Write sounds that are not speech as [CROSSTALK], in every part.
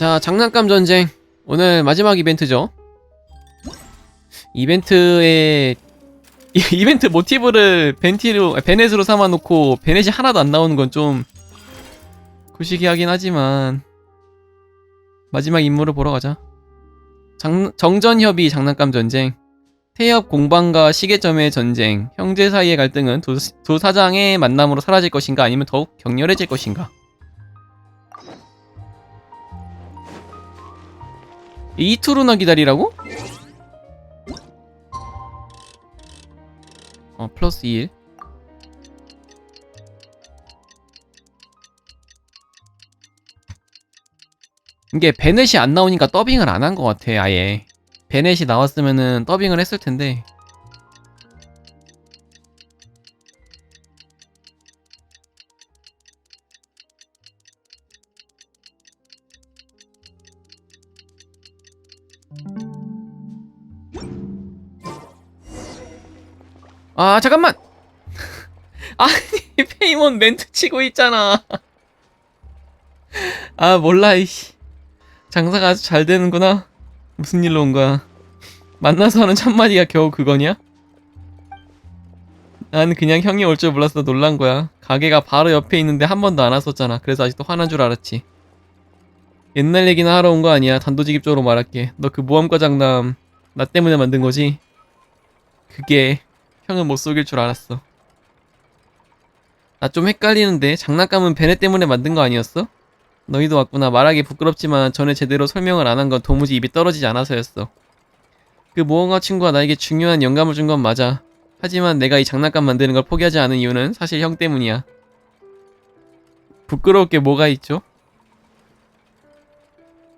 자, 장난감 전쟁. 오늘 마지막 이벤트죠. 이벤트에 이- [LAUGHS] 이벤트 모티브를 벤티로 아, 베넷으로 삼아 놓고 베넷이 하나도 안 나오는 건 좀 구시기하긴 하지만 마지막 임무를 보러 가자. 장, 정전협의 장난감 전쟁. 태엽 공방과 시계점의 전쟁. 형제 사이의 갈등은 두, 두 사장의 만남으로 사라질 것인가 아니면 더욱 격렬해질 것인가. 이투루나 기다리라고? 어 플러스 1 이게 베넷이 안 나오니까 더빙을 안 한 것 같아 아예. 베넷이 나왔으면은 더빙을 했을 텐데 아 잠깐만. [LAUGHS] 아니 페이몬 멘트 치고 있잖아. 아 몰라 이씨. 장사가 아주 잘 되는구나. 무슨 일로 온 거야? 만나서 하는 첫마디가 겨우 그거냐? 난 그냥 형이 올 줄 몰라서 놀란 거야. 가게가 바로 옆에 있는데 한 번도 안 왔었잖아. 그래서 아직도 화난 줄 알았지. 옛날 얘기나 하러 온 거 아니야. 단도직입적으로 말할게. 너 그 모험가 장남 나 때문에 만든 거지? 그게 형은 못 속일 줄 알았어. 나 좀 헷갈리는데 장난감은 베네 때문에 만든 거 아니었어? 너희도 왔구나. 말하기 부끄럽지만 전에 제대로 설명을 안 한 건 도무지 입이 떨어지지 않아서였어. 그 모험가 친구가 나에게 중요한 영감을 준 건 맞아. 하지만 내가 이 장난감 만드는 걸 포기하지 않은 이유는 사실 형 때문이야. 부끄러울 게 뭐가 있죠?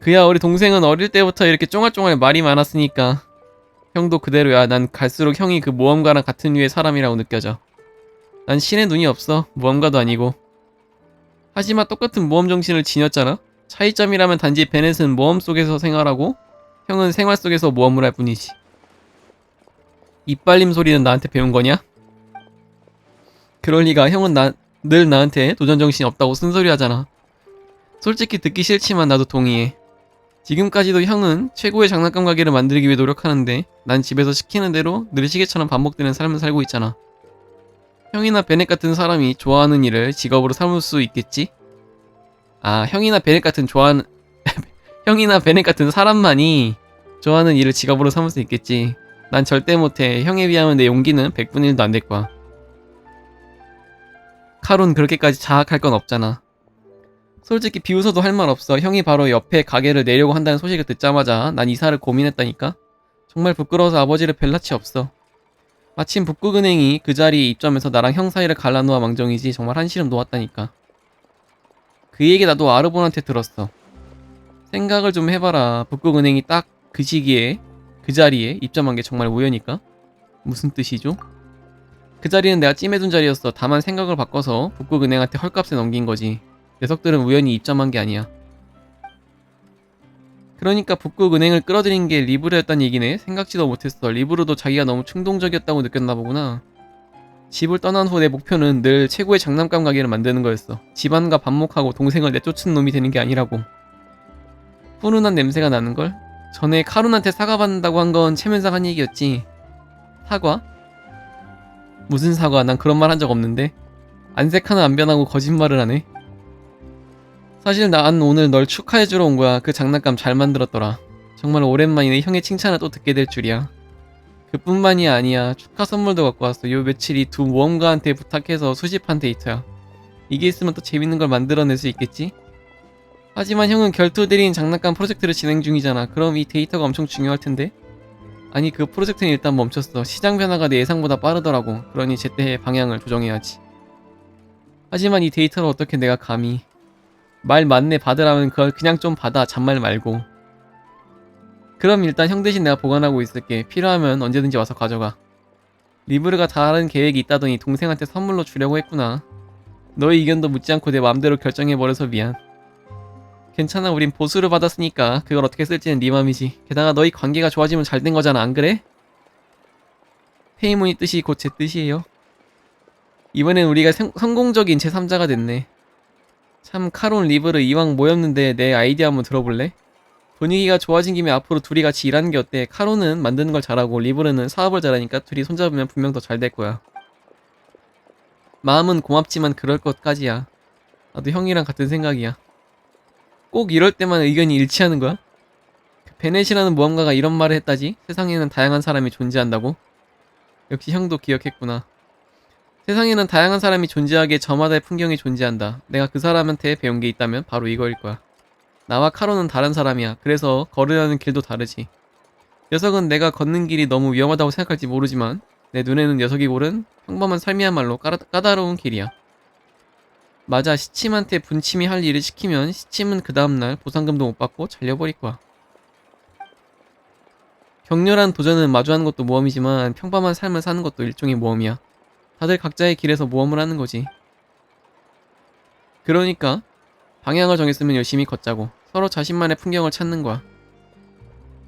그야 우리 동생은 어릴 때부터 이렇게 쫑알쫑알 말이 많았으니까 형도 그대로야. 난 갈수록 형이 그 모험가랑 같은 류의 사람이라고 느껴져. 난 신의 눈이 없어. 모험가도 아니고. 하지만 똑같은 모험 정신을 지녔잖아. 차이점이라면 단지 베넷은 모험 속에서 생활하고 형은 생활 속에서 모험을 할 뿐이지. 이빨림 소리는 나한테 배운 거냐? 그럴 리가 형은 나, 늘 나한테 도전 정신이 없다고 쓴소리 하잖아. 솔직히 듣기 싫지만 나도 동의해. 지금까지도 형은 최고의 장난감 가게를 만들기 위해 노력하는데 난 집에서 시키는 대로 늘 시계처럼 반복되는 삶을 살고 있잖아. 형이나 베넷 같은 사람이 좋아하는 일을 직업으로 삼을 수 있겠지? 아, 형이나 베넷 같은 좋아하는 [LAUGHS] 형이나 베넷 같은 사람만이 좋아하는 일을 직업으로 삼을 수 있겠지. 난 절대 못해. 형에 비하면 내 용기는 100분의 1도 안 될 거야. 카론 그렇게까지 자학할 건 없잖아. 솔직히 비웃어도 할 말 없어. 형이 바로 옆에 가게를 내려고 한다는 소식을 듣자마자 난 이사를 고민했다니까. 정말 부끄러워서 아버지를 뵐 낯이 없어. 마침 북극은행이 그 자리에 입점해서 나랑 형 사이를 갈라놓아 망정이지 정말 한시름 놓았다니까. 그 얘기 나도 아르본한테 들었어. 생각을 좀 해봐라. 북극은행이 딱 그 시기에 그 자리에 입점한 게 정말 우연일까? 무슨 뜻이죠? 그 자리는 내가 찜해둔 자리였어. 다만 생각을 바꿔서 북극은행한테 헐값에 넘긴 거지. 녀석들은 우연히 입점한 게 아니야. 그러니까 북극은행을 끌어들인 게 리브르였단 얘기네. 생각지도 못했어. 리브르도 자기가 너무 충동적이었다고 느꼈나 보구나. 집을 떠난 후 내 목표는 늘 최고의 장난감 가게를 만드는 거였어. 집안과 반목하고 동생을 내쫓은 놈이 되는 게 아니라고. 훈훈한 냄새가 나는걸? 전에 카룬한테 사과 받는다고 한 건 체면상 한 얘기였지. 사과? 무슨 사과? 난 그런 말 한 적 없는데. 안색 하나 안 변하고 거짓말을 하네. 사실 난 오늘 널 축하해주러 온 거야. 그 장난감 잘 만들었더라. 정말 오랜만이네. 형의 칭찬을 또 듣게 될 줄이야. 그뿐만이 아니야. 축하 선물도 갖고 왔어. 요 며칠 이 두 모험가한테 부탁해서 수집한 데이터야. 이게 있으면 또 재밌는 걸 만들어낼 수 있겠지? 하지만 형은 결투 대리인 장난감 프로젝트를 진행 중이잖아. 그럼 이 데이터가 엄청 중요할 텐데? 아니 그 프로젝트는 일단 멈췄어. 시장 변화가 내 예상보다 빠르더라고. 그러니 제때 방향을 조정해야지. 하지만 이 데이터를 어떻게 내가 감히 말 맞네 받으라면 그걸 그냥 좀 받아 잔말 말고. 그럼 일단 형 대신 내가 보관하고 있을게. 필요하면 언제든지 와서 가져가. 리브르가 다른 계획이 있다더니 동생한테 선물로 주려고 했구나. 너의 의견도 묻지 않고 내 마음대로 결정해버려서 미안. 괜찮아 우린 보수를 받았으니까 그걸 어떻게 쓸지는 네 맘이지. 게다가 너희 관계가 좋아지면 잘 된 거잖아 안 그래? 페이몬이 뜻이 곧 제 뜻이에요. 이번엔 우리가 성, 성공적인 제3자가 됐네 참 카론 리브르 이왕 모였는데 내 아이디어 한번 들어볼래? 분위기가 좋아진 김에 앞으로 둘이 같이 일하는 게 어때? 카론은 만드는 걸 잘하고 리브르는 사업을 잘하니까 둘이 손잡으면 분명 더 잘 될 거야. 마음은 고맙지만 그럴 것까지야. 나도 형이랑 같은 생각이야. 꼭 이럴 때만 의견이 일치하는 거야? 그 베넷이라는 모험가가 이런 말을 했다지? 세상에는 다양한 사람이 존재한다고? 역시 형도 기억했구나. 세상에는 다양한 사람이 존재하기에 저마다의 풍경이 존재한다. 내가 그 사람한테 배운 게 있다면 바로 이거일 거야. 나와 카로는 다른 사람이야. 그래서 걸으려는 길도 다르지. 녀석은 내가 걷는 길이 너무 위험하다고 생각할지 모르지만 내 눈에는 녀석이 고른 평범한 삶이야말로 까다, 까다로운 길이야. 맞아, 시침한테 분침이 할 일을 시키면 시침은 그 다음날 보상금도 못 받고 잘려버릴 거야. 격렬한 도전은 마주하는 것도 모험이지만 평범한 삶을 사는 것도 일종의 모험이야. 다들 각자의 길에서 모험을 하는 거지. 그러니까 방향을 정했으면 열심히 걷자고 서로 자신만의 풍경을 찾는 거야.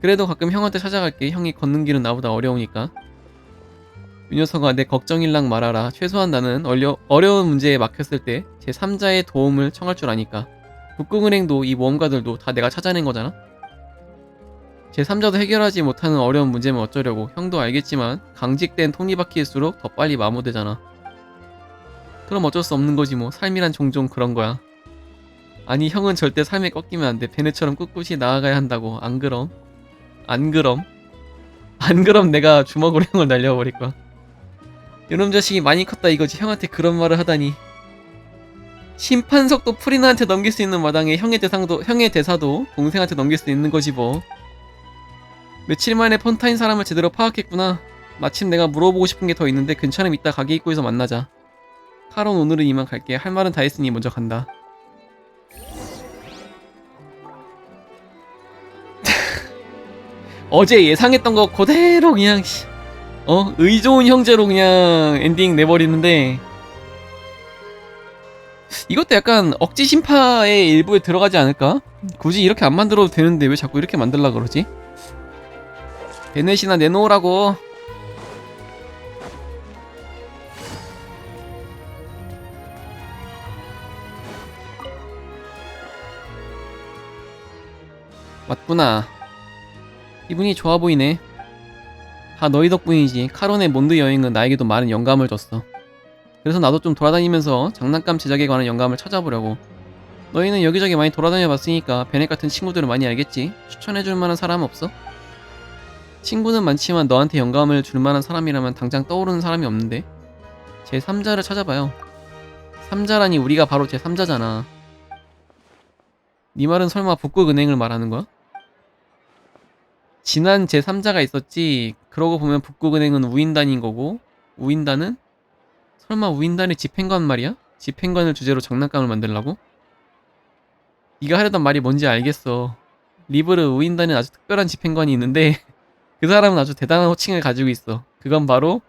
그래도 가끔 형한테 찾아갈게. 형이 걷는 길은 나보다 어려우니까. 이 녀석아 내 걱정일랑 말하라. 최소한 나는 어려, 어려운 문제에 막혔을 때 제3자의 도움을 청할 줄 아니까. 북극은행도 이 모험가들도 다 내가 찾아낸 거잖아. 제3자도 해결하지 못하는 어려운 문제면 어쩌려고 형도 알겠지만 강직된 톱니바퀴일수록 더 빨리 마모되잖아. 그럼 어쩔 수 없는 거지 뭐 삶이란 종종 그런 거야. 아니 형은 절대 삶에 꺾이면 안 돼. 베네처럼 꿋꿋이 나아가야 한다고. 안 그럼? 안 그럼? 안 그럼 내가 주먹으로 형을 날려버릴 거야. 이놈 자식이 많이 컸다 이거지. 형한테 그런 말을 하다니. 심판석도 프리나한테 넘길 수 있는 마당에 형의 대상도 형의 대사도 동생한테 넘길 수 있는 거지 뭐. 며칠 만에 폰타인 사람을 제대로 파악했구나. 마침 내가 물어보고 싶은 게 더 있는데 괜찮으면 이따 가게 입구에서 만나자. 카론 오늘은 이만 갈게. 할 말은 다 했으니 먼저 간다. [LAUGHS] 어제 예상했던 거 그대로 그냥 씨, 어 의좋은 형제로 그냥 엔딩 내버리는데 이것도 약간 억지 심파의 일부에 들어가지 않을까? 굳이 이렇게 안 만들어도 되는데 왜 자꾸 이렇게 만들라 그러지? 베넷이나 내놓으라고. 맞구나. 기분이 좋아 보이네. 다 너희 덕분이지. 카론의 몬드 여행은 나에게도 많은 영감을 줬어. 그래서 나도 좀 돌아다니면서 장난감 제작에 관한 영감을 찾아보려고. 너희는 여기저기 많이 돌아다녀 봤으니까 베넷 같은 친구들을 많이 알겠지? 추천해줄 만한 사람 없어? 친구는 많지만 너한테 영감을 줄 만한 사람이라면 당장 떠오르는 사람이 없는데 제 3자를 찾아봐요 3자라니 우리가 바로 제 3자잖아 네 말은 설마 북극은행을 말하는 거야? 지난 제 3자가 있었지 그러고 보면 북극은행은 우인단인 거고 우인단은? 설마 우인단의 집행관 말이야? 집행관을 주제로 장난감을 만들라고? 네가 하려던 말이 뭔지 알겠어 리브르 우인단은 아주 특별한 집행관이 있는데 그 사람은 아주 대단한 호칭을 가지고 있어. 그건 바로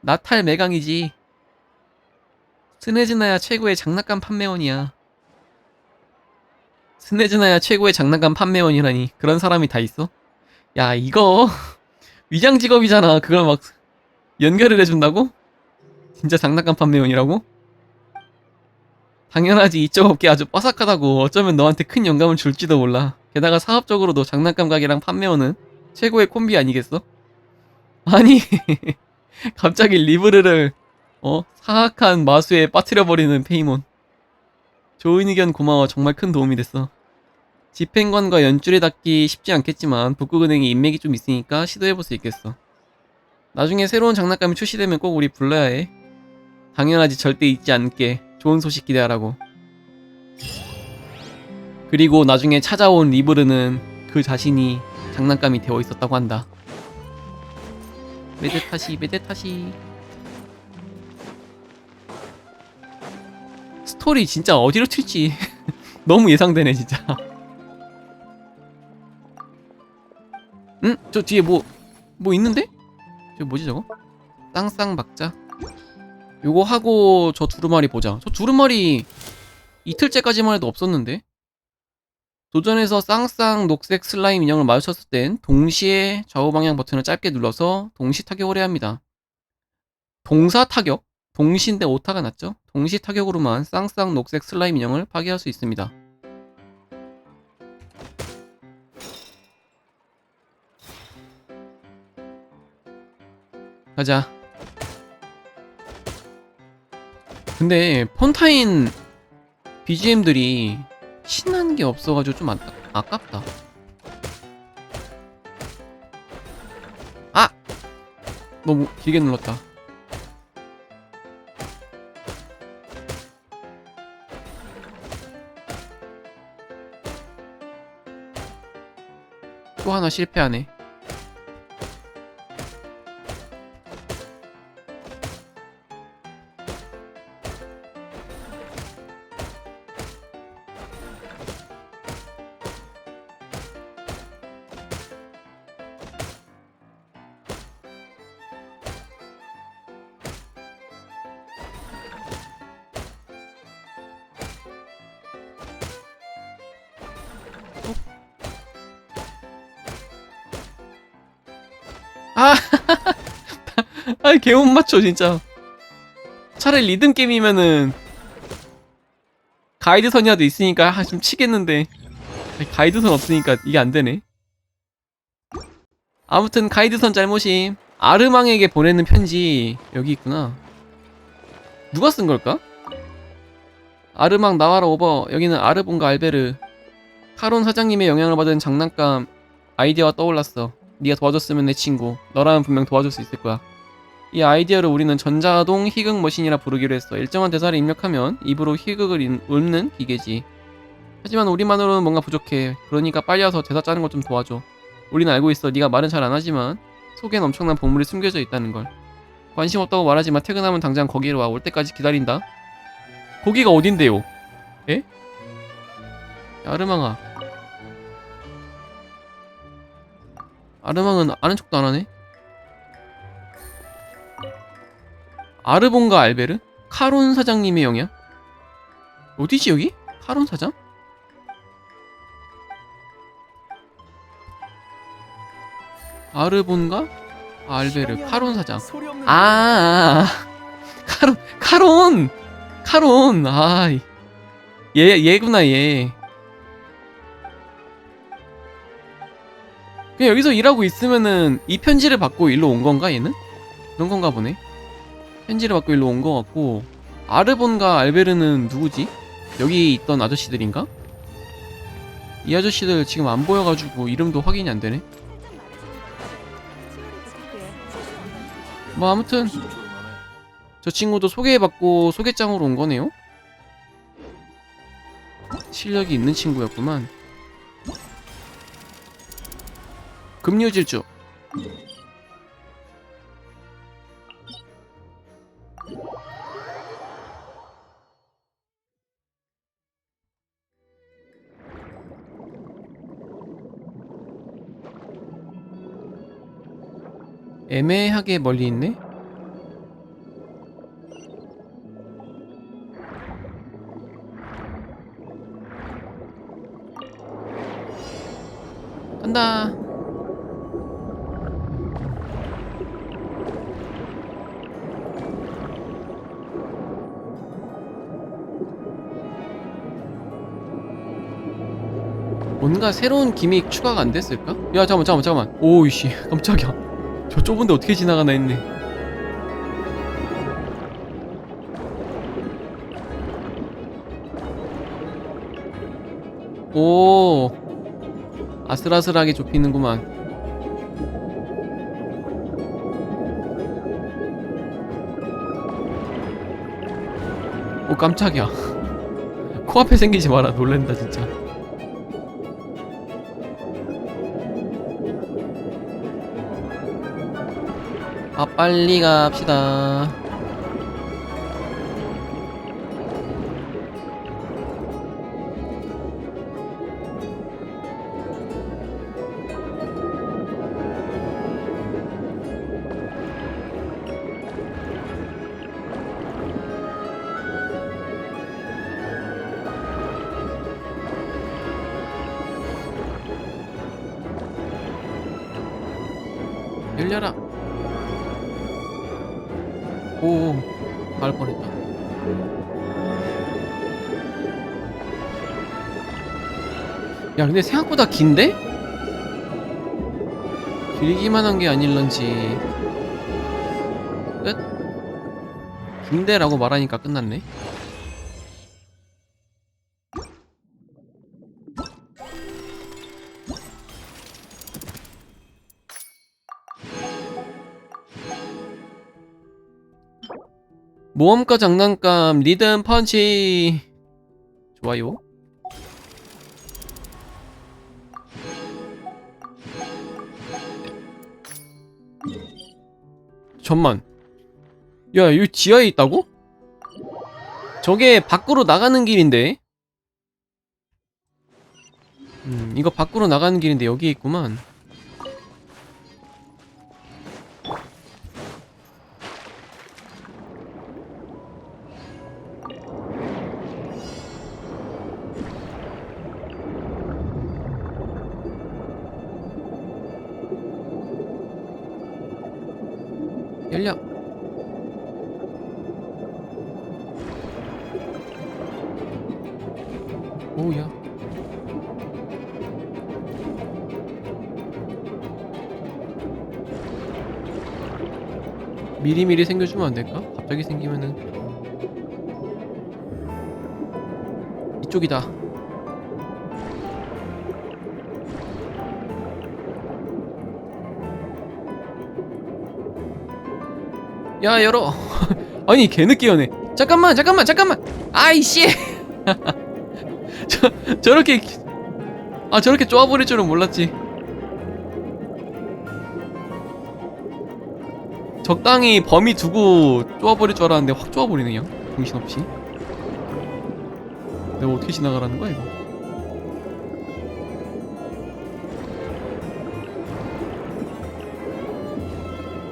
나탈 매강이지. 스네즈나야 최고의 장난감 판매원이야. 스네즈나야 최고의 장난감 판매원이라니 그런 사람이 다 있어? 야 이거 [LAUGHS] 위장 직업이잖아. 그걸 막 연결을 해준다고? 진짜 장난감 판매원이라고? 당연하지 이쪽 업계 아주 빠삭하다고 어쩌면 너한테 큰 영감을 줄지도 몰라. 게다가 사업적으로도 장난감 가게랑 판매원은 최고의 콤비 아니겠어? 아니 [LAUGHS] 갑자기 리브르를 어 사악한 마수에 빠뜨려버리는 페이몬. 좋은 의견 고마워. 정말 큰 도움이 됐어. 집행관과 연줄에 닿기 쉽지 않겠지만 북극은행에 인맥이 좀 있으니까 시도해볼 수 있겠어. 나중에 새로운 장난감이 출시되면 꼭 우리 불러야 해. 당연하지. 절대 잊지 않게. 좋은 소식 기대하라고. 그리고 나중에 찾아온 리브르는 그 자신이 장난감이 되어 있었다고 한다. 메데타시 메데타시 스토리 진짜 어디로 튈지 [LAUGHS] 너무 예상되네 진짜. 응? 저 뒤에 뭐뭐 있는데? 저 뭐지 저거? 쌍쌍 박자. 요거 하고 저 두루마리 보자. 저 두루마리 이틀째까지만 해도 없었는데. 도전에서 쌍쌍 녹색 슬라임 인형을 마주쳤을 땐 동시에 좌우 방향 버튼을 짧게 눌러서 동시 타격을 해야 합니다. 동사 타격? 동시인데 오타가 났죠? 동시 타격으로만 쌍쌍 녹색 슬라임 인형을 파괴할 수 있습니다. 가자. 근데 폰타인 BGM들이 신난 게 없어가지고 좀 아까, 아깝다. 아! 너무 길게 눌렀다. 또 하나 실패하네. 아, 개못 맞춰 진짜. 차라리 리듬 게임이면은 가이드선이라도 있으니까 아, 좀 치겠는데 가이드선 없으니까 이게 안 되네. 아무튼 가이드선 잘못임. 아르망에게 보내는 편지 여기 있구나. 누가 쓴 걸까? 아르망 나와라 오버. 여기는 아르본과 알베르. 카론 사장님의 영향을 받은 장난감 아이디어가 떠올랐어. 네가 도와줬으면 내 친구. 너라면 분명 도와줄 수 있을 거야. 이 아이디어를 우리는 전자동 희극 머신이라 부르기로 했어. 일정한 대사를 입력하면 입으로 희극을 인- 읊는 기계지. 하지만 우리만으로는 뭔가 부족해. 그러니까 빨리 와서 대사 짜는 것좀 도와줘. 우리는 알고 있어. 네가 말은 잘 안 하지만 속엔 엄청난 보물이 숨겨져 있다는 걸. 관심 없다고 말하지만 퇴근하면 당장 거기로 와. 올 때까지 기다린다. 거기가 어딘데요? 에? 아르망아. 아르망은 아는 척도 안 하네. 아르본과 알베르? 카론 사장님의 영향? 어디지 여기? 카론 사장? 아르본과 알베르 카론 사장 아, 아, 아. 카론 카론 카론 아얘 얘구나 얘 그냥 여기서 일하고 있으면은 이 편지를 받고 일로 온 건가 얘는? 그런 건가 보네 편지를 받고 일로 온거 같고 아르본과 알베르는 누구지? 여기 있던 아저씨들인가? 이 아저씨들 지금 안 보여가지고 이름도 확인이 안 되네 뭐 아무튼 저 친구도 소개받고 소개장으로 온 거네요 실력이 있는 친구였구만 금류질주 애매하게 멀리 있네? 간다. 뭔가 새로운 기믹 추가가 안 됐을까? 야 잠깐만 잠깐만 잠깐만 오이씨 [LAUGHS] 깜짝이야 저 좁은데 어떻게 지나가나 했네. 오 아슬아슬하게 좁히는구만. 오 깜짝이야. [LAUGHS] 코앞에 생기지 마라. 놀랜다 진짜 아 빨리 갑시다. 열려라 오 갈 뻔했다. 야 근데 생각보다 긴데? 길기만 한 게 아닐런지 끝? 긴데라고 말하니까 끝났네 모험가 장난감 리듬 펀치. 좋아요. 잠만. 야 여기 지하에 있다고? 저게 밖으로 나가는 길인데. 음 이거 밖으로 나가는 길인데 여기에 있구만 열려. 오우야. 미리미리 생겨주면 안 될까? 갑자기 생기면은. 이쪽이다 야 열어. [LAUGHS] 아니 개늦게 여네. 잠깐만 잠깐만 잠깐만. 아이씨. [LAUGHS] 저, 저렇게 아 저렇게 쪼아버릴 줄은 몰랐지. 적당히 범위 두고 쪼아버릴 줄 알았는데 확 쪼아버리네 그냥. 정신없이. 내가 어떻게 지나가라는 거야 이거?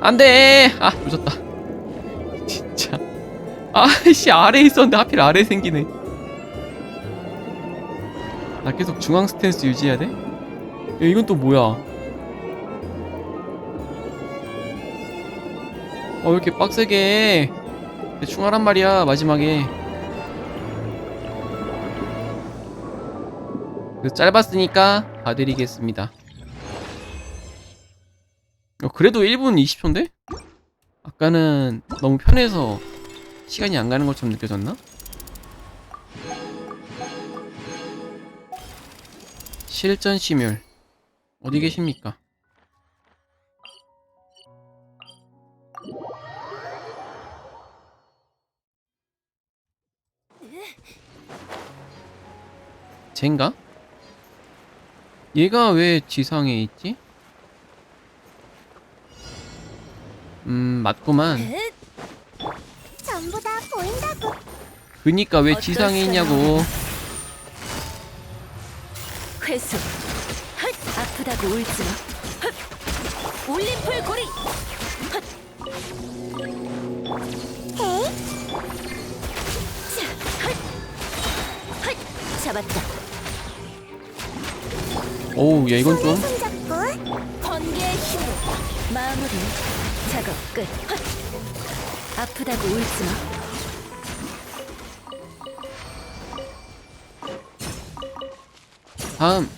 안돼. 아 늦었다 아이씨 아래에 있었는데 하필 아래에 생기네. 나 계속 중앙 스탠스 유지해야 돼? 야 이건 또 뭐야? 어 왜 이렇게 빡세게 해? 대충 하란 말이야 마지막에. 짧았으니까 봐드리겠습니다. 어, 그래도 1분 20초인데? 아까는 너무 편해서 시간이 안 가는 것처럼 느껴졌나? 실전 시뮬 어디 계십니까? 쟤인가? 얘가 왜 지상에 있지? 음 맞구만 전부 다 보인다고. 그니까 왜 지상에 있냐고 회수. 헛! 아프다고 울지 마. 헛! 올림플 고리. 헛! 헤이, 자, 헛! 헛! 잡았다. 오우 야 이건 좀 손잡고. 번개의 힘으로 마무리. 작업 끝. 헛! 아프다고 울지 마. 다음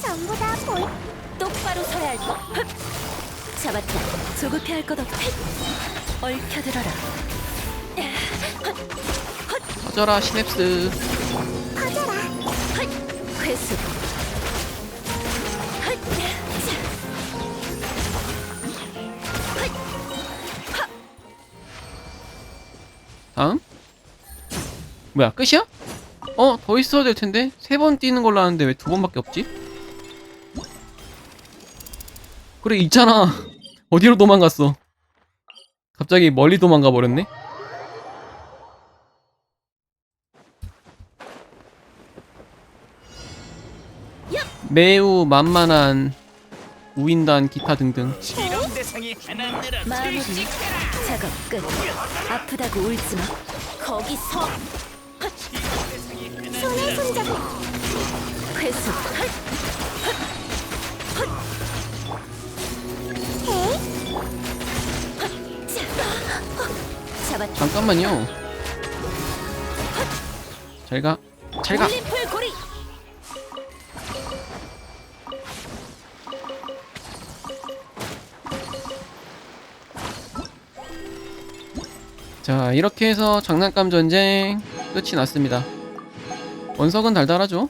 전부 다 보인. 똑바로 서야 할 것. 헛! 잡았다. 조급해 할 것 없. 헛! 얽혀들어라. 터져라 시냅스 뭐야 끝이야? 어 더 있어야 될 텐데 세 번 뛰는 걸로 아는데 왜 두 번밖에 없지? 그래 있잖아 [LAUGHS] 어디로 도망갔어 갑자기 멀리 도망가 버렸네 매우 만만한 우인단 기타 등등 마무리. 작업 끝. 아프다고 울지 마. 거기 서 손에 손잡고. 회수. 잡았다. 잠깐만요. 잘 가. 잘 가. 올림플 고리. 자, 이렇게 해서 장난감 전쟁 끝이 났습니다. 원석은 달달하죠?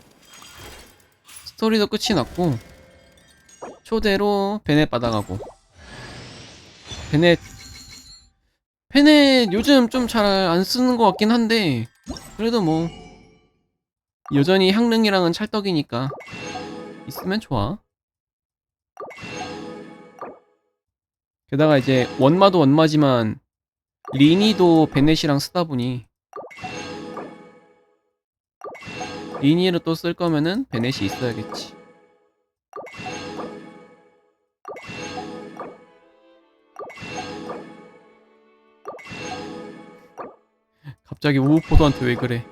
스토리도 끝이 났고, 초대로 베넷 받아가고. 베넷, 베넷 요즘 좀 잘 안 쓰는 것 같긴 한데, 그래도 뭐, 여전히 향릉이랑은 찰떡이니까, 있으면 좋아. 게다가 이제 원마도 원마지만, 리니도 베넷이랑 쓰다 보니 리니를 또 쓸 거면은 베넷이 있어야겠지. 갑자기 우우포도한테 왜 그래?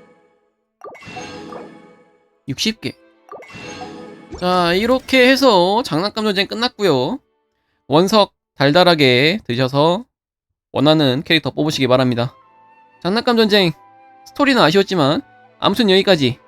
60개. 자, 이렇게 해서 장난감 전쟁 끝났고요. 원석 달달하게 드셔서 원하는 캐릭터 뽑으시기 바랍니다. 장난감 전쟁 스토리는 아쉬웠지만 아무튼 여기까지